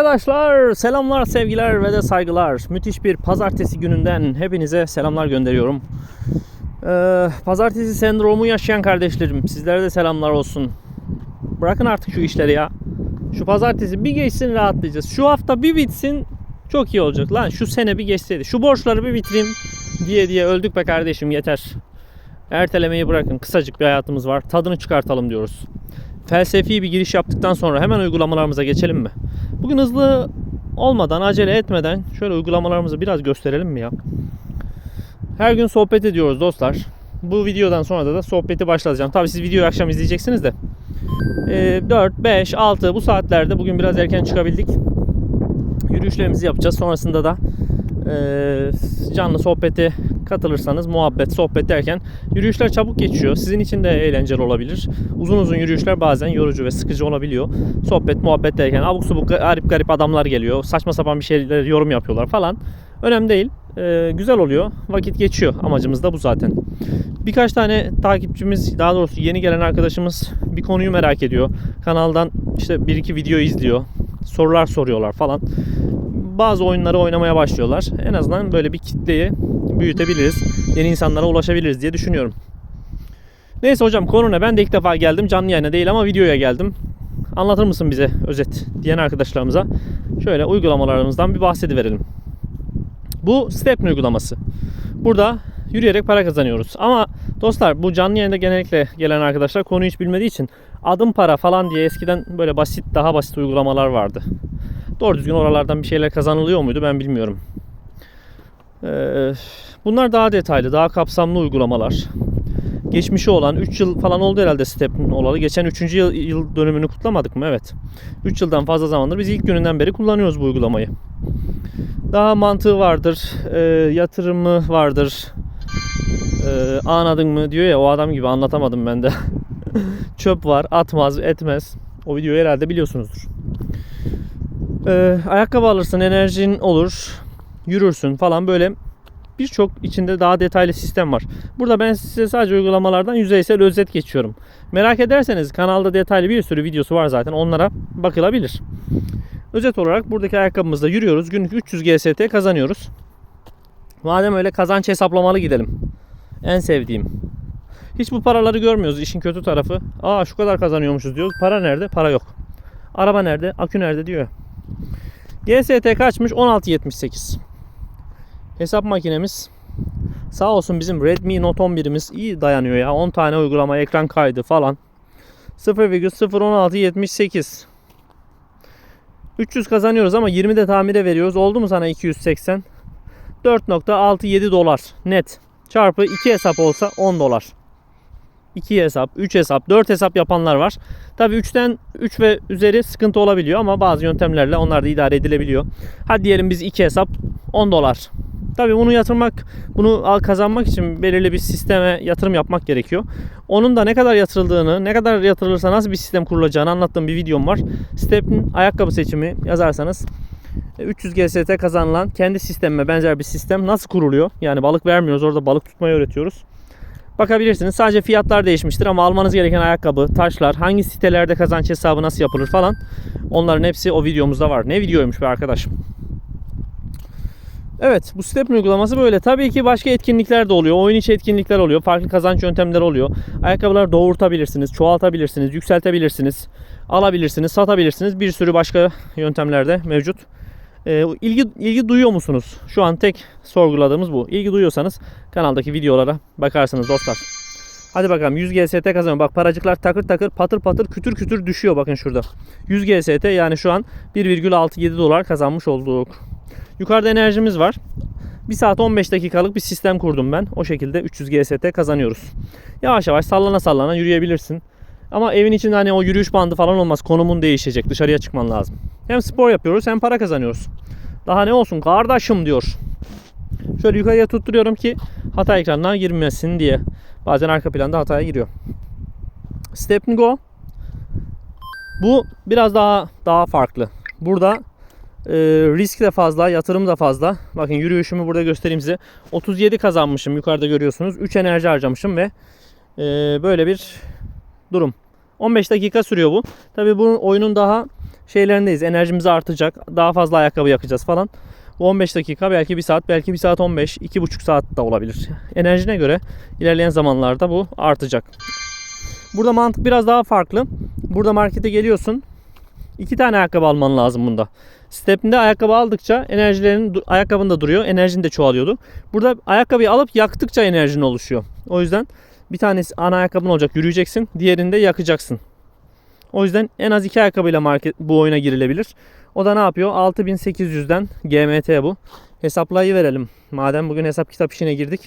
Arkadaşlar selamlar, sevgiler ve de saygılar. Müthiş bir pazartesi gününden hepinize selamlar gönderiyorum. Ee, pazartesi sendromu yaşayan kardeşlerim sizlere de selamlar olsun. Bırakın artık şu işleri ya. Şu pazartesi bir geçsin rahatlayacağız. Şu hafta bir bitsin çok iyi olacak. Lan şu sene bir geçseydi. Şu borçları bir bitireyim diye diye öldük be kardeşim yeter. Ertelemeyi bırakın. Kısacık bir hayatımız var. Tadını çıkartalım diyoruz. Felsefi bir giriş yaptıktan sonra hemen uygulamalarımıza geçelim mi? Bugün hızlı olmadan, acele etmeden şöyle uygulamalarımızı biraz gösterelim mi ya? Her gün sohbet ediyoruz dostlar. Bu videodan sonra da, da sohbeti başlatacağım. Tabii siz videoyu akşam izleyeceksiniz de. Ee, 4, 5, 6 bu saatlerde bugün biraz erken çıkabildik. Yürüyüşlerimizi yapacağız. Sonrasında da e, canlı sohbete katılırsanız muhabbet, sohbet derken yürüyüşler çabuk geçiyor. Sizin için de eğlenceli olabilir. Uzun uzun yürüyüşler bazen yorucu ve sıkıcı olabiliyor. Sohbet, muhabbet derken abuk subuk garip garip adamlar geliyor. Saçma sapan bir şeyler yorum yapıyorlar falan. Önemli değil. E, güzel oluyor. Vakit geçiyor. Amacımız da bu zaten. Birkaç tane takipçimiz, daha doğrusu yeni gelen arkadaşımız bir konuyu merak ediyor. Kanaldan işte bir iki video izliyor. Sorular soruyorlar falan bazı oyunları oynamaya başlıyorlar. En azından böyle bir kitleyi büyütebiliriz. Yeni insanlara ulaşabiliriz diye düşünüyorum. Neyse hocam konu ne? Ben de ilk defa geldim. Canlı yayına değil ama videoya geldim. Anlatır mısın bize özet diyen arkadaşlarımıza şöyle uygulamalarımızdan bir bahsediverelim. Bu Stepn uygulaması. Burada yürüyerek para kazanıyoruz. Ama dostlar bu canlı yayında genellikle gelen arkadaşlar konuyu hiç bilmediği için adım para falan diye eskiden böyle basit daha basit uygulamalar vardı. Doğru düzgün oralardan bir şeyler kazanılıyor muydu ben bilmiyorum. Ee, bunlar daha detaylı, daha kapsamlı uygulamalar. Geçmişi olan 3 yıl falan oldu herhalde Step'in olalı. Geçen 3. yıl, yıl dönümünü kutlamadık mı? Evet. 3 yıldan fazla zamandır biz ilk gününden beri kullanıyoruz bu uygulamayı. Daha mantığı vardır, e, yatırımı vardır. E, anladın mı diyor ya o adam gibi anlatamadım ben de. Çöp var, atmaz, etmez. O videoyu herhalde biliyorsunuzdur. Ee, ayakkabı alırsın, enerjin olur, yürürsün falan böyle birçok içinde daha detaylı sistem var. Burada ben size sadece uygulamalardan yüzeysel özet geçiyorum. Merak ederseniz kanalda detaylı bir sürü videosu var zaten onlara bakılabilir. Özet olarak buradaki ayakkabımızda yürüyoruz. Günlük 300 GST kazanıyoruz. Madem öyle kazanç hesaplamalı gidelim. En sevdiğim. Hiç bu paraları görmüyoruz işin kötü tarafı. Aa şu kadar kazanıyormuşuz diyoruz. Para nerede? Para yok. Araba nerede? Akü nerede diyor. GST kaçmış? 16.78. Hesap makinemiz sağ olsun bizim Redmi Note 11'imiz iyi dayanıyor ya. 10 tane uygulama, ekran kaydı falan. 0,01678 300 kazanıyoruz ama 20 de tamire veriyoruz. Oldu mu sana 280? 4.67 dolar net. Çarpı 2 hesap olsa 10 dolar. 2 hesap, 3 hesap, 4 hesap yapanlar var. Tabi 3'ten 3 ve üzeri sıkıntı olabiliyor ama bazı yöntemlerle onlar da idare edilebiliyor. Hadi diyelim biz 2 hesap 10 dolar. Tabi bunu yatırmak, bunu kazanmak için belirli bir sisteme yatırım yapmak gerekiyor. Onun da ne kadar yatırıldığını, ne kadar yatırılırsa nasıl bir sistem kurulacağını anlattığım bir videom var. Step'in ayakkabı seçimi yazarsanız 300 GST kazanılan kendi sistemime benzer bir sistem nasıl kuruluyor? Yani balık vermiyoruz orada balık tutmayı öğretiyoruz bakabilirsiniz. Sadece fiyatlar değişmiştir ama almanız gereken ayakkabı, taşlar, hangi sitelerde kazanç hesabı nasıl yapılır falan onların hepsi o videomuzda var. Ne videoymuş be arkadaşım. Evet bu step uygulaması böyle. Tabii ki başka etkinlikler de oluyor. Oyun içi etkinlikler oluyor. Farklı kazanç yöntemleri oluyor. Ayakkabıları doğurtabilirsiniz, çoğaltabilirsiniz, yükseltebilirsiniz, alabilirsiniz, satabilirsiniz. Bir sürü başka yöntemler de mevcut. E, ilgi, ilgi duyuyor musunuz? Şu an tek sorguladığımız bu. İlgi duyuyorsanız kanaldaki videolara bakarsınız dostlar. Hadi bakalım 100 GST kazanıyor. Bak paracıklar takır takır patır patır kütür kütür düşüyor bakın şurada. 100 GST yani şu an 1,67 dolar kazanmış olduk. Yukarıda enerjimiz var. 1 saat 15 dakikalık bir sistem kurdum ben. O şekilde 300 GST kazanıyoruz. Yavaş yavaş sallana sallana yürüyebilirsin. Ama evin içinde hani o yürüyüş bandı falan olmaz. Konumun değişecek. Dışarıya çıkman lazım. Hem spor yapıyoruz hem para kazanıyoruz. Daha ne olsun kardeşim diyor. Şöyle yukarıya tutturuyorum ki hata ekranına girmesin diye. Bazen arka planda hataya giriyor. Step and go. Bu biraz daha daha farklı. Burada e, risk de fazla, yatırım da fazla. Bakın yürüyüşümü burada göstereyim size. 37 kazanmışım yukarıda görüyorsunuz. 3 enerji harcamışım ve e, böyle bir durum. 15 dakika sürüyor bu. Tabii bu oyunun daha şeylerindeyiz. Enerjimiz artacak. Daha fazla ayakkabı yakacağız falan. Bu 15 dakika belki 1 saat belki 1 saat 15 2,5 saat de olabilir. Enerjine göre ilerleyen zamanlarda bu artacak. Burada mantık biraz daha farklı. Burada markete geliyorsun. iki tane ayakkabı alman lazım bunda. Step'inde ayakkabı aldıkça enerjilerin du- ayakkabın da duruyor. Enerjin de çoğalıyordu. Burada ayakkabıyı alıp yaktıkça enerjin oluşuyor. O yüzden bir tanesi ana ayakkabın olacak yürüyeceksin. Diğerini de yakacaksın. O yüzden en az iki ayakkabıyla market bu oyuna girilebilir. O da ne yapıyor? 6800'den GMT bu. Hesaplayı verelim. Madem bugün hesap kitap işine girdik.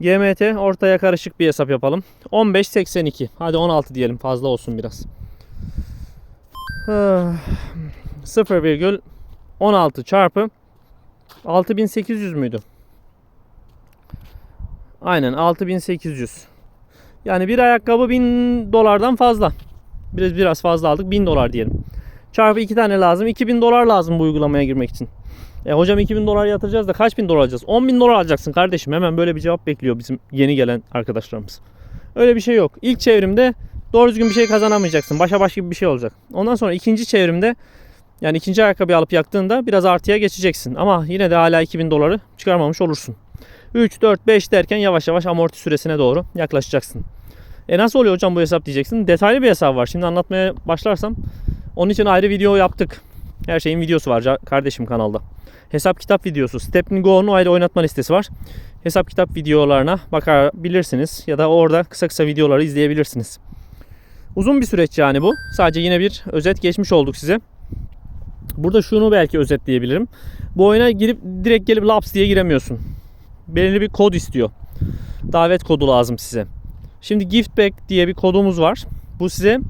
GMT ortaya karışık bir hesap yapalım. 15.82. Hadi 16 diyelim fazla olsun biraz. Ah, 0,16 çarpı 6800 müydü? Aynen 6800. Yani bir ayakkabı 1000 dolardan fazla. Biraz biraz fazla aldık 1000 dolar diyelim. Çarpı 2 tane lazım. 2000 dolar lazım bu uygulamaya girmek için. E hocam 2000 dolar yatıracağız da kaç bin dolar alacağız? 10 bin dolar alacaksın kardeşim. Hemen böyle bir cevap bekliyor bizim yeni gelen arkadaşlarımız. Öyle bir şey yok. İlk çevrimde doğru düzgün bir şey kazanamayacaksın. Başa baş gibi bir şey olacak. Ondan sonra ikinci çevrimde yani ikinci ayakkabıyı alıp yaktığında biraz artıya geçeceksin. Ama yine de hala 2000 doları çıkarmamış olursun. 3, 4, 5 derken yavaş yavaş amorti süresine doğru yaklaşacaksın. E nasıl oluyor hocam bu hesap diyeceksin. Detaylı bir hesap var. Şimdi anlatmaya başlarsam onun için ayrı video yaptık. Her şeyin videosu var kardeşim kanalda. Hesap kitap videosu. Stepney Go'nun ayrı oynatma listesi var. Hesap kitap videolarına bakabilirsiniz ya da orada kısa kısa videoları izleyebilirsiniz. Uzun bir süreç yani bu. Sadece yine bir özet geçmiş olduk size. Burada şunu belki özetleyebilirim. Bu oyuna girip direkt gelip laps diye giremiyorsun. Belirli bir kod istiyor. Davet kodu lazım size. Şimdi gift back diye bir kodumuz var. Bu size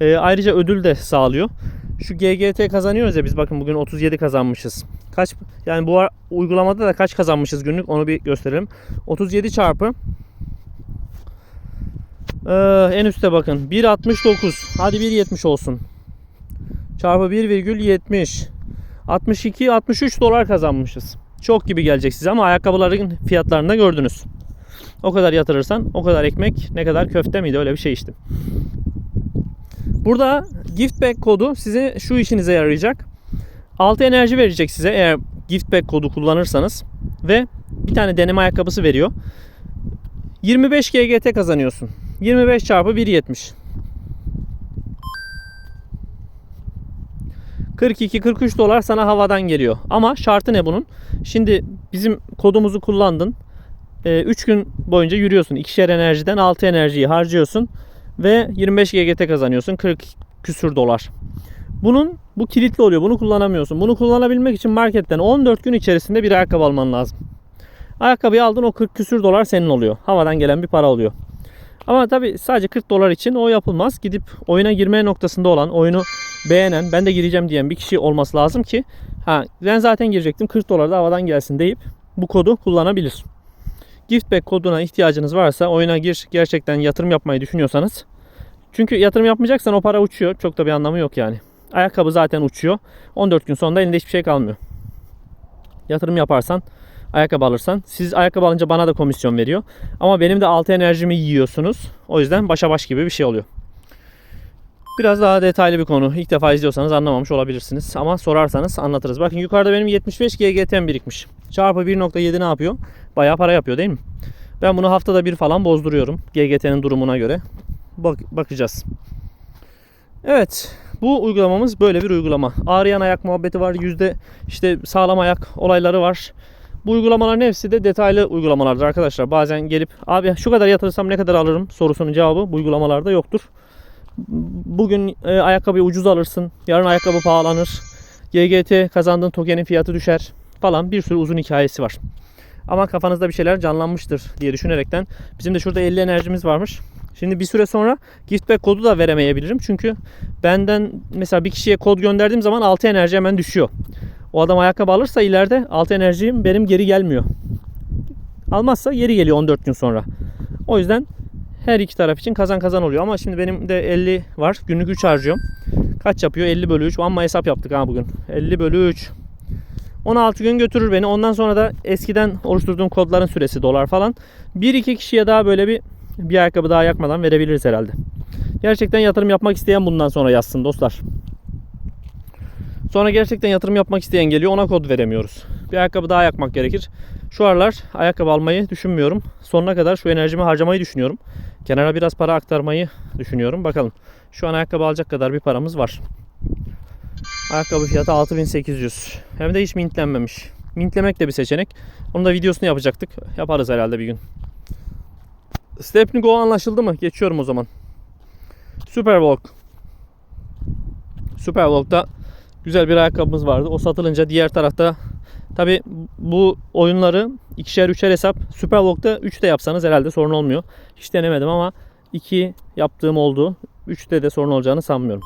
e, ayrıca ödül de sağlıyor. Şu GGT kazanıyoruz ya biz bakın bugün 37 kazanmışız. Kaç yani bu uygulamada da kaç kazanmışız günlük onu bir gösterelim. 37 çarpı ee, en üstte bakın 1.69 hadi 1.70 olsun. Çarpı 1,70 62 63 dolar kazanmışız. Çok gibi gelecek size ama ayakkabıların fiyatlarını da gördünüz. O kadar yatırırsan o kadar ekmek ne kadar köfte miydi öyle bir şey işte. Burada gift back kodu size şu işinize yarayacak. 6 enerji verecek size eğer gift back kodu kullanırsanız ve bir tane deneme ayakkabısı veriyor. 25 GGT kazanıyorsun. 25 çarpı 1.70. 42-43 dolar sana havadan geliyor. Ama şartı ne bunun? Şimdi bizim kodumuzu kullandın. 3 gün boyunca yürüyorsun. İkişer enerjiden 6 enerjiyi harcıyorsun. Ve 25 GGT kazanıyorsun. 40 küsür dolar. Bunun bu kilitli oluyor. Bunu kullanamıyorsun. Bunu kullanabilmek için marketten 14 gün içerisinde bir ayakkabı alman lazım. Ayakkabıyı aldın o 40 küsür dolar senin oluyor. Havadan gelen bir para oluyor. Ama tabi sadece 40 dolar için o yapılmaz. Gidip oyuna girme noktasında olan, oyunu beğenen, ben de gireceğim diyen bir kişi olması lazım ki ha ben zaten girecektim 40 dolar da havadan gelsin deyip bu kodu kullanabilir. Giftback koduna ihtiyacınız varsa oyuna gir gerçekten yatırım yapmayı düşünüyorsanız. Çünkü yatırım yapmayacaksan o para uçuyor. Çok da bir anlamı yok yani. Ayakkabı zaten uçuyor. 14 gün sonunda elinde hiçbir şey kalmıyor. Yatırım yaparsan ayakkabı alırsan. Siz ayakkabı alınca bana da komisyon veriyor. Ama benim de altı enerjimi yiyorsunuz. O yüzden başa baş gibi bir şey oluyor. Biraz daha detaylı bir konu. İlk defa izliyorsanız anlamamış olabilirsiniz. Ama sorarsanız anlatırız. Bakın yukarıda benim 75 GGT'm birikmiş. Çarpı 1.7 ne yapıyor? Bayağı para yapıyor değil mi? Ben bunu haftada bir falan bozduruyorum. GGT'nin durumuna göre. Bak bakacağız. Evet. Bu uygulamamız böyle bir uygulama. Ağrıyan ayak muhabbeti var. Yüzde işte sağlam ayak olayları var. Bu uygulamaların hepsi de detaylı uygulamalardır arkadaşlar. Bazen gelip abi şu kadar yatırırsam ne kadar alırım sorusunun cevabı bu uygulamalarda yoktur. Bugün e, ayakkabıyı ucuz alırsın. Yarın ayakkabı pahalanır. GGT kazandığın tokenin fiyatı düşer falan bir sürü uzun hikayesi var. Ama kafanızda bir şeyler canlanmıştır diye düşünerekten bizim de şurada 50 enerjimiz varmış. Şimdi bir süre sonra giftback kodu da veremeyebilirim. Çünkü benden mesela bir kişiye kod gönderdiğim zaman 6 enerji hemen düşüyor. O adam ayakkabı alırsa ileride 6 enerjim benim geri gelmiyor. Almazsa geri geliyor 14 gün sonra. O yüzden her iki taraf için kazan kazan oluyor. Ama şimdi benim de 50 var. Günlük 3 harcıyorum. Kaç yapıyor? 50 bölü 3. Ama hesap yaptık ha bugün. 50 bölü 3. 16 gün götürür beni. Ondan sonra da eskiden oluşturduğum kodların süresi dolar falan. Bir iki kişiye daha böyle bir bir ayakkabı daha yakmadan verebiliriz herhalde. Gerçekten yatırım yapmak isteyen bundan sonra yazsın dostlar. Sonra gerçekten yatırım yapmak isteyen geliyor ona kod veremiyoruz. Bir ayakkabı daha yakmak gerekir. Şu aralar ayakkabı almayı düşünmüyorum. Sonuna kadar şu enerjimi harcamayı düşünüyorum. Kenara biraz para aktarmayı düşünüyorum. Bakalım. Şu an ayakkabı alacak kadar bir paramız var. Ayakkabı fiyatı 6800. Hem de hiç mintlenmemiş. Mintlemek de bir seçenek. Onun da videosunu yapacaktık. Yaparız herhalde bir gün. Stepney Go anlaşıldı mı? Geçiyorum o zaman. Superwalk. Superwalk'ta güzel bir ayakkabımız vardı. O satılınca diğer tarafta tabi bu oyunları ikişer üçer hesap Superwalk'ta 3 de yapsanız herhalde sorun olmuyor. Hiç denemedim ama 2 yaptığım oldu. 3'te de sorun olacağını sanmıyorum.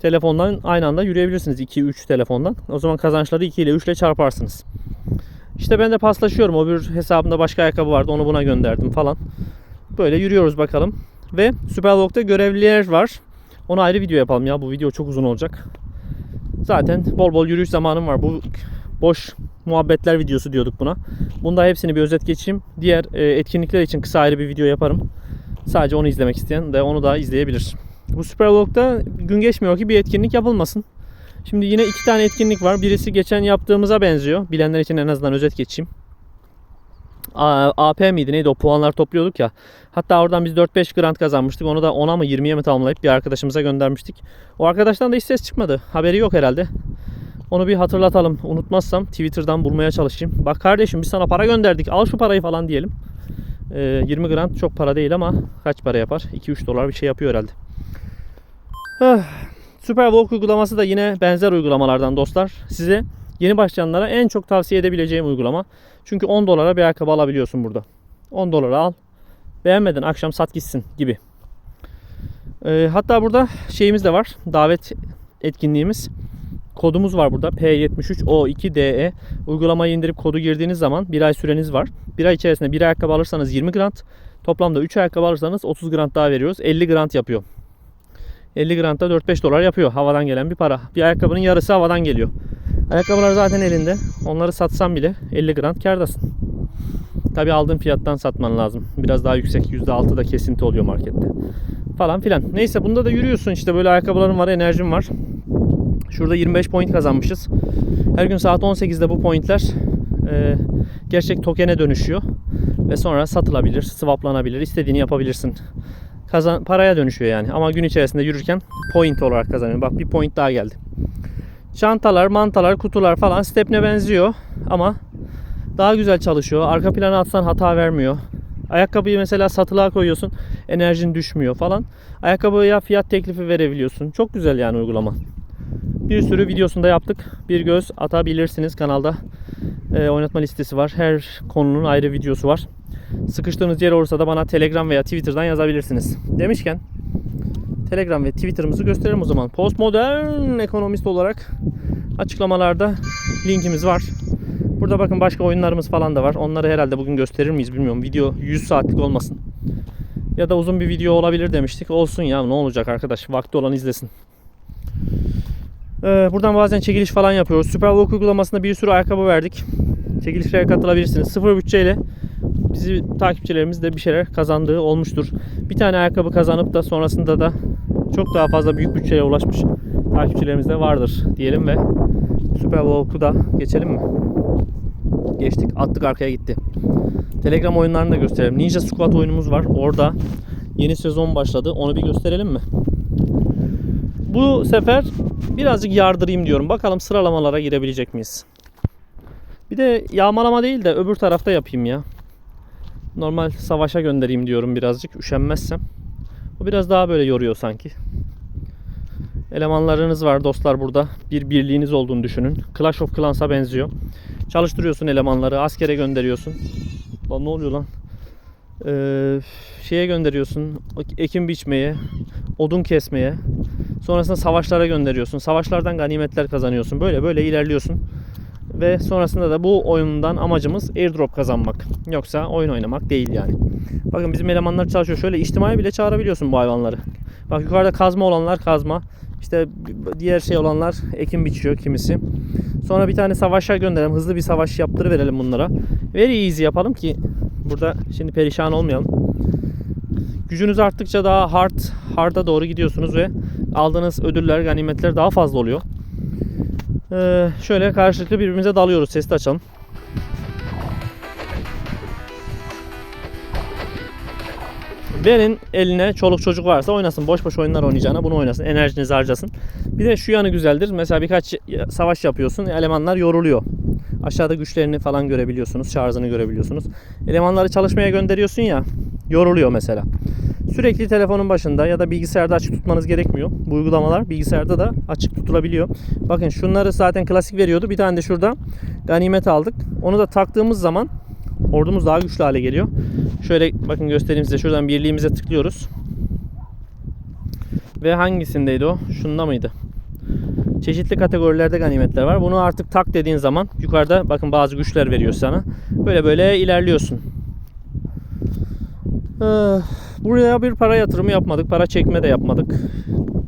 Telefondan aynı anda yürüyebilirsiniz 2-3 telefondan. O zaman kazançları 2 ile 3 ile çarparsınız. İşte ben de paslaşıyorum. O bir hesabımda başka ayakkabı vardı. Onu buna gönderdim falan. Böyle yürüyoruz bakalım. Ve Superwalk'ta görevliler var. Onu ayrı video yapalım ya. Bu video çok uzun olacak. Zaten bol bol yürüyüş zamanım var. Bu boş muhabbetler videosu diyorduk buna. Bunda hepsini bir özet geçeyim. Diğer e, etkinlikler için kısa ayrı bir video yaparım. Sadece onu izlemek isteyen de onu da izleyebilir. Bu Superwalk'ta gün geçmiyor ki bir etkinlik yapılmasın. Şimdi yine iki tane etkinlik var. Birisi geçen yaptığımıza benziyor. Bilenler için en azından özet geçeyim. AP miydi neydi o puanlar topluyorduk ya. Hatta oradan biz 4-5 grant kazanmıştık. Onu da 10'a mı 20'ye mi tamamlayıp bir arkadaşımıza göndermiştik. O arkadaştan da hiç ses çıkmadı. Haberi yok herhalde. Onu bir hatırlatalım. Unutmazsam Twitter'dan bulmaya çalışayım. Bak kardeşim biz sana para gönderdik. Al şu parayı falan diyelim. Ee, 20 grant çok para değil ama kaç para yapar? 2-3 dolar bir şey yapıyor herhalde. Ah, Superwalk uygulaması da yine benzer uygulamalardan dostlar. Size yeni başlayanlara en çok tavsiye edebileceğim uygulama. Çünkü 10 dolara bir ayakkabı alabiliyorsun burada. 10 dolara al. Beğenmedin akşam sat gitsin gibi. Ee, hatta burada şeyimiz de var. Davet etkinliğimiz. Kodumuz var burada. P73O2DE. Uygulamayı indirip kodu girdiğiniz zaman bir ay süreniz var. Bir ay içerisinde bir ayakkabı alırsanız 20 grant. Toplamda 3 ayakkabı alırsanız 30 grant daha veriyoruz. 50 grant yapıyor. 50 granta 4-5 dolar yapıyor havadan gelen bir para. Bir ayakkabının yarısı havadan geliyor. Ayakkabılar zaten elinde. Onları satsan bile 50 grant kârdasın. Tabi aldığın fiyattan satman lazım. Biraz daha yüksek. %6 da kesinti oluyor markette. Falan filan. Neyse bunda da yürüyorsun işte böyle ayakkabılarım var, enerjim var. Şurada 25 point kazanmışız. Her gün saat 18'de bu pointler e, gerçek tokene dönüşüyor. Ve sonra satılabilir, swaplanabilir, istediğini yapabilirsin. Kazan, paraya dönüşüyor yani. Ama gün içerisinde yürürken point olarak kazanıyor. Bak bir point daha geldi. Çantalar, mantalar, kutular falan Step'ne benziyor ama daha güzel çalışıyor. Arka plana atsan hata vermiyor. Ayakkabıyı mesela satılığa koyuyorsun. Enerjin düşmüyor falan. Ayakkabıya fiyat teklifi verebiliyorsun. Çok güzel yani uygulama. Bir sürü videosunda yaptık. Bir göz atabilirsiniz kanalda. E, oynatma listesi var. Her konunun ayrı videosu var. Sıkıştığınız yer olursa da bana Telegram veya Twitter'dan yazabilirsiniz. Demişken Telegram ve Twitter'ımızı gösterelim o zaman. Postmodern ekonomist olarak açıklamalarda linkimiz var. Burada bakın başka oyunlarımız falan da var. Onları herhalde bugün gösterir miyiz bilmiyorum. Video 100 saatlik olmasın. Ya da uzun bir video olabilir demiştik. Olsun ya ne olacak arkadaş. Vakti olan izlesin. Ee, buradan bazen çekiliş falan yapıyoruz. Superwalk uygulamasında bir sürü ayakkabı verdik. Çekilişlere katılabilirsiniz. Sıfır bütçeyle bizi takipçilerimiz de bir şeyler kazandığı olmuştur. Bir tane ayakkabı kazanıp da sonrasında da çok daha fazla büyük bütçeye ulaşmış takipçilerimiz de vardır diyelim ve Superwalk'u da geçelim mi? Geçtik. Attık arkaya gitti. Telegram oyunlarını da gösterelim. Ninja Squad oyunumuz var. Orada yeni sezon başladı. Onu bir gösterelim mi? Bu sefer birazcık yardırayım diyorum. Bakalım sıralamalara girebilecek miyiz? Bir de yağmalama değil de öbür tarafta yapayım ya. Normal savaşa göndereyim diyorum birazcık üşenmezsem. O biraz daha böyle yoruyor sanki. Elemanlarınız var dostlar burada. Bir birliğiniz olduğunu düşünün. Clash of Clans'a benziyor. Çalıştırıyorsun elemanları, askere gönderiyorsun. Lan ne oluyor lan? Ee, şeye gönderiyorsun, ekim biçmeye, odun kesmeye. Sonrasında savaşlara gönderiyorsun. Savaşlardan ganimetler kazanıyorsun. Böyle böyle ilerliyorsun. Ve sonrasında da bu oyundan amacımız airdrop kazanmak. Yoksa oyun oynamak değil yani. Bakın bizim elemanlar çalışıyor. Şöyle içtimai bile çağırabiliyorsun bu hayvanları. Bak yukarıda kazma olanlar kazma. İşte diğer şey olanlar ekim biçiyor kimisi. Sonra bir tane savaşa gönderelim. Hızlı bir savaş yaptırıverelim bunlara. Very easy yapalım ki burada şimdi perişan olmayalım. Gücünüz arttıkça daha hard hard'a doğru gidiyorsunuz ve aldığınız ödüller, ganimetler daha fazla oluyor. Ee, şöyle karşılıklı birbirimize dalıyoruz. Sesi açalım. Verin eline çoluk çocuk varsa oynasın. Boş boş oyunlar oynayacağına bunu oynasın. Enerjinizi harcasın. Bir de şu yanı güzeldir. Mesela birkaç savaş yapıyorsun. Elemanlar yoruluyor. Aşağıda güçlerini falan görebiliyorsunuz. Şarjını görebiliyorsunuz. Elemanları çalışmaya gönderiyorsun ya. Yoruluyor mesela. Sürekli telefonun başında ya da bilgisayarda açık tutmanız gerekmiyor. Bu uygulamalar bilgisayarda da açık tutulabiliyor. Bakın şunları zaten klasik veriyordu. Bir tane de şurada ganimet aldık. Onu da taktığımız zaman ordumuz daha güçlü hale geliyor. Şöyle bakın göstereyim size. Şuradan birliğimize tıklıyoruz. Ve hangisindeydi o? Şunda mıydı? Çeşitli kategorilerde ganimetler var. Bunu artık tak dediğin zaman yukarıda bakın bazı güçler veriyor sana. Böyle böyle ilerliyorsun. Ee, buraya bir para yatırımı yapmadık. Para çekme de yapmadık.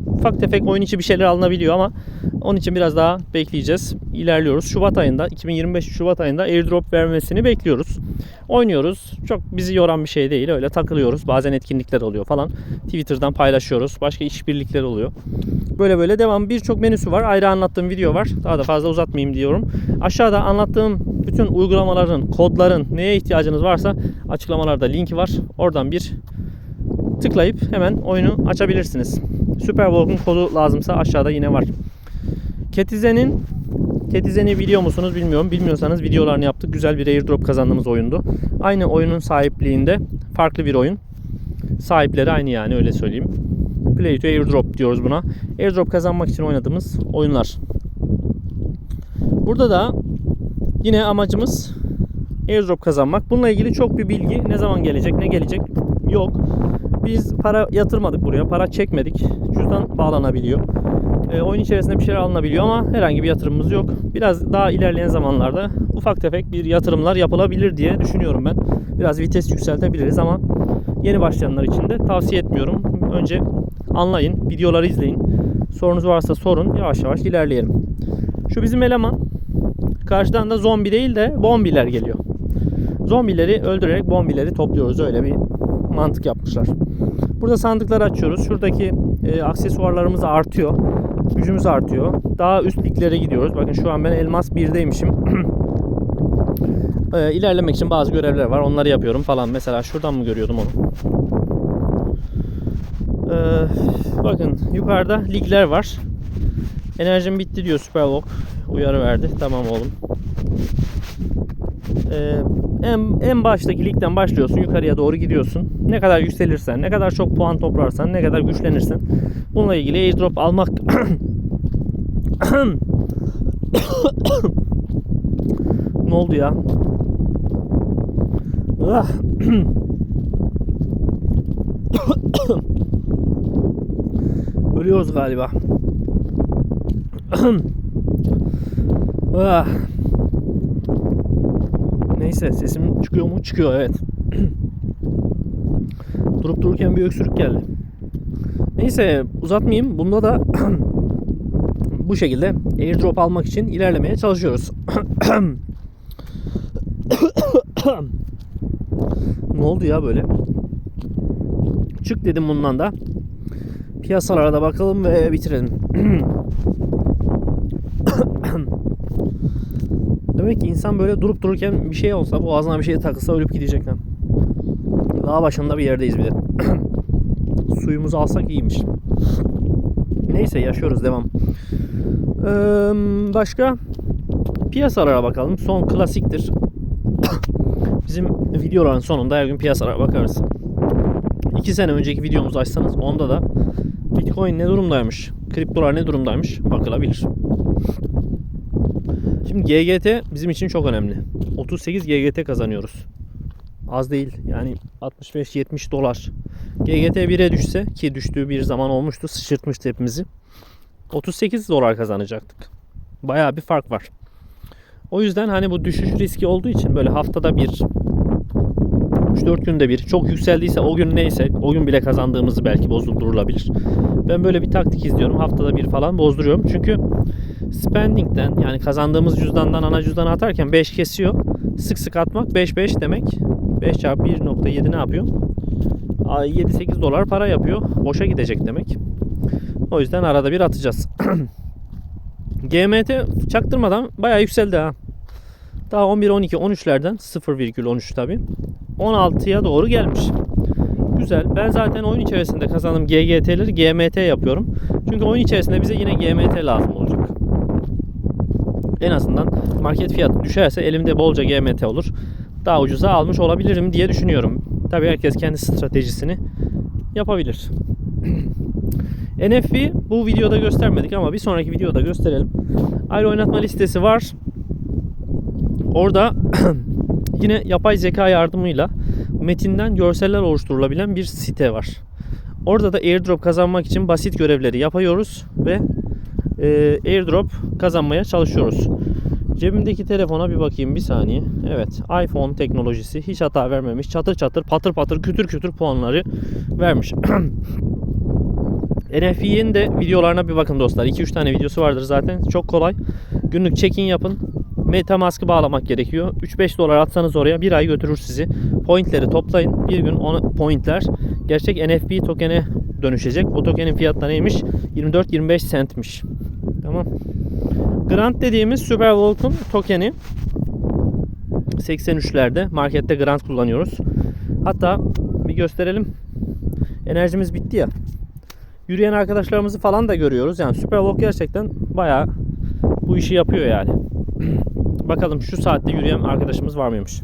Ufak tefek oyun içi bir şeyler alınabiliyor ama onun için biraz daha bekleyeceğiz. İlerliyoruz. Şubat ayında 2025 Şubat ayında airdrop vermesini bekliyoruz. Oynuyoruz. Çok bizi yoran bir şey değil. Öyle takılıyoruz. Bazen etkinlikler oluyor falan. Twitter'dan paylaşıyoruz. Başka işbirlikleri oluyor. Böyle böyle devam. Birçok menüsü var. Ayrı anlattığım video var. Daha da fazla uzatmayayım diyorum. Aşağıda anlattığım bütün uygulamaların, kodların neye ihtiyacınız varsa açıklamalarda linki var. Oradan bir tıklayıp hemen oyunu açabilirsiniz. Superwalk'un kodu lazımsa aşağıda yine var. Ketize'nin Ketizen'i biliyor musunuz bilmiyorum. Bilmiyorsanız videolarını yaptık. Güzel bir airdrop kazandığımız oyundu. Aynı oyunun sahipliğinde farklı bir oyun. Sahipleri aynı yani öyle söyleyeyim. Play to airdrop diyoruz buna. Airdrop kazanmak için oynadığımız oyunlar. Burada da yine amacımız airdrop kazanmak. Bununla ilgili çok bir bilgi ne zaman gelecek ne gelecek yok. Biz para yatırmadık buraya. Para çekmedik. Cüzdan bağlanabiliyor. E, oyun içerisinde bir şeyler alınabiliyor ama herhangi bir yatırımımız yok. Biraz daha ilerleyen zamanlarda ufak tefek bir yatırımlar yapılabilir diye düşünüyorum ben. Biraz vites yükseltebiliriz ama yeni başlayanlar için de tavsiye etmiyorum. Önce anlayın, videoları izleyin. Sorunuz varsa sorun. Yavaş yavaş ilerleyelim. Şu bizim eleman. Karşıdan da zombi değil de bombiler geliyor. Zombileri öldürerek bombileri topluyoruz. Öyle bir mantık yapmışlar. Burada sandıkları açıyoruz. Şuradaki e, aksesuarlarımız artıyor. Gücümüz artıyor. Daha üst liglere gidiyoruz. Bakın şu an ben elmas 1'deymişim. e, ilerlemek için bazı görevler var. Onları yapıyorum falan. Mesela şuradan mı görüyordum onu? E, bakın yukarıda ligler var. Enerjim bitti diyor Superwalk. Uyarı verdi. Tamam oğlum. Ee, en, en baştaki ligden başlıyorsun. Yukarıya doğru gidiyorsun. Ne kadar yükselirsen, ne kadar çok puan toplarsan, ne kadar güçlenirsen bununla ilgili airdrop almak ne oldu ya? Ah. Ölüyoruz galiba. ah. Neyse sesim çıkıyor mu? Çıkıyor evet. Durup dururken bir öksürük geldi. Neyse uzatmayayım. Bunda da bu şekilde airdrop almak için ilerlemeye çalışıyoruz. ne oldu ya böyle? Çık dedim bundan da. Piyasalara da bakalım ve bitirelim. Demek ki insan böyle durup dururken bir şey olsa boğazına bir şey takılsa ölüp gidecek lan. Dağ başında bir yerdeyiz bir de. Suyumuzu alsak iyiymiş. Neyse yaşıyoruz devam. Ee, başka piyasalara bakalım. Son klasiktir. Bizim videoların sonunda her gün piyasalara bakarız. 2 sene önceki videomuzu açsanız onda da Bitcoin ne durumdaymış, kriptolar ne durumdaymış bakılabilir. Şimdi GGT bizim için çok önemli. 38 GGT kazanıyoruz. Az değil. Yani 65-70 dolar. GGT 1'e düşse ki düştüğü bir zaman olmuştu. Sıçırtmıştı hepimizi. 38 dolar kazanacaktık. Bayağı bir fark var. O yüzden hani bu düşüş riski olduğu için böyle haftada bir 3-4 günde bir çok yükseldiyse o gün neyse o gün bile kazandığımızı belki bozdurulabilir. Ben böyle bir taktik izliyorum. Haftada bir falan bozduruyorum. Çünkü spending'den yani kazandığımız cüzdandan ana cüzdana atarken 5 kesiyor. Sık sık atmak 5 5 demek. 5 çarpı 1.7 ne yapıyor? 7-8 dolar para yapıyor. Boşa gidecek demek. O yüzden arada bir atacağız. GMT çaktırmadan bayağı yükseldi ha. Daha 11, 12, 13'lerden 0,13 tabi. 16'ya doğru gelmiş. Güzel. Ben zaten oyun içerisinde kazandığım GGT'leri GMT yapıyorum. Çünkü oyun içerisinde bize yine GMT lazım olacak. En azından market fiyatı düşerse elimde bolca GMT olur. Daha ucuza almış olabilirim diye düşünüyorum. Tabii herkes kendi stratejisini yapabilir. NFV bu videoda göstermedik ama bir sonraki videoda gösterelim. Ayrı oynatma listesi var. Orada yine yapay zeka yardımıyla metinden görseller oluşturulabilen bir site var. Orada da airdrop kazanmak için basit görevleri yapıyoruz ve e, airdrop kazanmaya çalışıyoruz. Cebimdeki telefona bir bakayım bir saniye. Evet iPhone teknolojisi hiç hata vermemiş. Çatır çatır patır patır kütür kütür puanları vermiş. NFV'nin de videolarına bir bakın dostlar. 2-3 tane videosu vardır zaten. Çok kolay. Günlük check-in yapın. Metamask'ı bağlamak gerekiyor. 3-5 dolar atsanız oraya bir ay götürür sizi. Pointleri toplayın. Bir gün onu pointler gerçek NFV tokene dönüşecek. O tokenin fiyatı da neymiş? 24-25 centmiş. Tamam. Grant dediğimiz Supervolt'un tokeni 83'lerde markette Grant kullanıyoruz. Hatta bir gösterelim. Enerjimiz bitti ya. Yürüyen arkadaşlarımızı falan da görüyoruz. Yani Superwalk gerçekten bayağı bu işi yapıyor yani. Bakalım şu saatte yürüyen arkadaşımız var mıymış?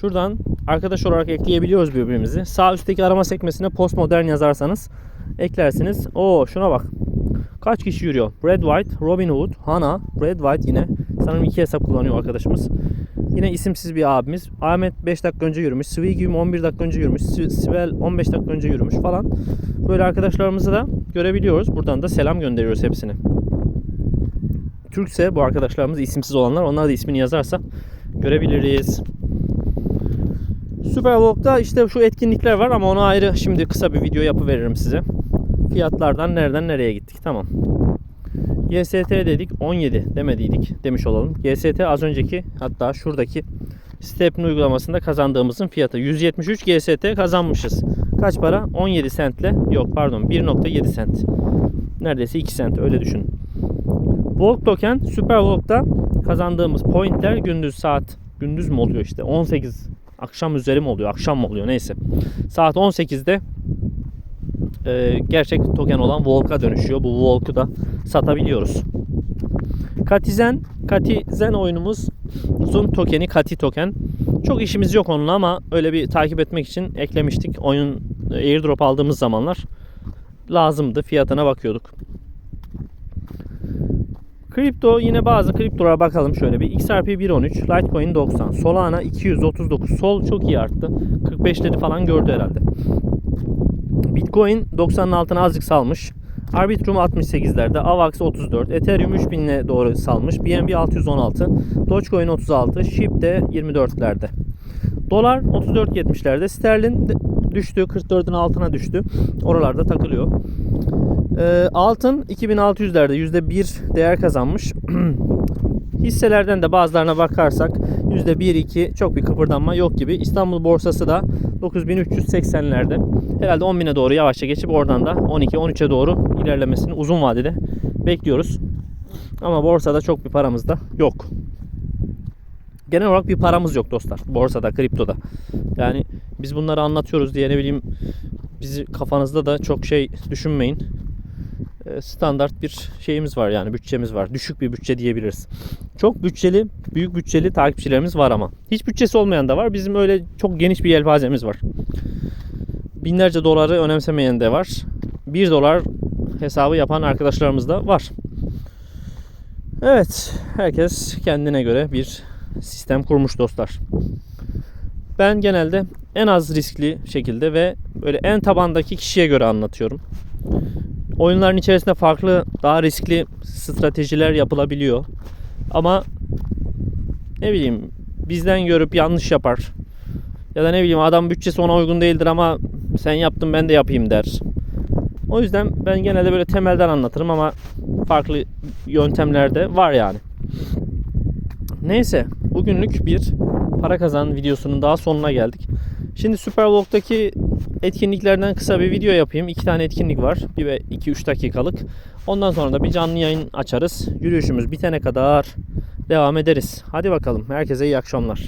Şuradan arkadaş olarak ekleyebiliyoruz birbirimizi. Sağ üstteki arama sekmesine postmodern yazarsanız eklersiniz. Oo şuna bak. Kaç kişi yürüyor? Brad White, Robin Hood, Hana, Brad White yine. Sanırım iki hesap kullanıyor arkadaşımız. Yine isimsiz bir abimiz. Ahmet 5 dakika önce yürümüş. Swigüm 11 dakika önce yürümüş. Sibel 15 dakika önce yürümüş falan. Böyle arkadaşlarımızı da görebiliyoruz. Buradan da selam gönderiyoruz hepsine. Türkse bu arkadaşlarımız isimsiz olanlar onlar da ismini yazarsa görebiliriz. Superwalk'ta işte şu etkinlikler var ama ona ayrı şimdi kısa bir video yapıveririm size. Fiyatlardan nereden nereye gittik tamam. GST dedik 17 demediydik demiş olalım. GST az önceki hatta şuradaki Step'in uygulamasında kazandığımızın fiyatı 173 GST kazanmışız. Kaç para? 17 centle yok pardon 1.7 cent. Neredeyse 2 cent öyle düşünün. Volk token Super Volk'ta kazandığımız pointler gündüz saat gündüz mü oluyor işte 18 akşam üzeri mi oluyor akşam mı oluyor neyse. Saat 18'de e, gerçek token olan Volk'a dönüşüyor. Bu Volk'u da satabiliyoruz. Katizen, Katizen oyunumuzun tokeni Kati token. Çok işimiz yok onunla ama öyle bir takip etmek için eklemiştik. Oyun e, airdrop aldığımız zamanlar lazımdı. Fiyatına bakıyorduk. Kripto yine bazı kriptolara bakalım şöyle bir. XRP 1.13, Litecoin 90, Solana 239. Sol çok iyi arttı. 45'leri falan gördü herhalde. Bitcoin 90'ın altına azıcık salmış. Arbitrum 68'lerde, AVAX 34, Ethereum 3000'e doğru salmış, BNB 616, Dogecoin 36, SHIB de 24'lerde. Dolar 34.70'lerde, sterlin düştü, 44'ün altına düştü. Oralarda takılıyor. Ee, altın 2600'lerde %1 değer kazanmış. Hisselerden de bazılarına bakarsak %1-2 çok bir kıpırdanma yok gibi. İstanbul borsası da 9380'lerde. Herhalde 10.000'e doğru yavaşça geçip oradan da 12-13'e doğru ilerlemesini uzun vadede bekliyoruz. Ama borsada çok bir paramız da yok. Genel olarak bir paramız yok dostlar. Borsada, kriptoda. Yani biz bunları anlatıyoruz diye ne bileyim bizi kafanızda da çok şey düşünmeyin. Standart bir şeyimiz var yani bütçemiz var. Düşük bir bütçe diyebiliriz. Çok bütçeli, büyük bütçeli takipçilerimiz var ama. Hiç bütçesi olmayan da var. Bizim öyle çok geniş bir yelpazemiz var. Binlerce doları önemsemeyen de var. 1 dolar hesabı yapan arkadaşlarımız da var. Evet, herkes kendine göre bir sistem kurmuş dostlar. Ben genelde en az riskli şekilde ve böyle en tabandaki kişiye göre anlatıyorum. Oyunların içerisinde farklı daha riskli stratejiler yapılabiliyor. Ama ne bileyim bizden görüp yanlış yapar. Ya da ne bileyim adam bütçesi ona uygun değildir ama sen yaptın ben de yapayım der. O yüzden ben genelde böyle temelden anlatırım ama farklı yöntemler de var yani. Neyse bugünlük bir para kazan videosunun daha sonuna geldik. Şimdi Supervlog'daki etkinliklerden kısa bir video yapayım. İki tane etkinlik var. Bir ve 2-3 dakikalık. Ondan sonra da bir canlı yayın açarız. Yürüyüşümüz bitene kadar devam ederiz. Hadi bakalım. Herkese iyi akşamlar.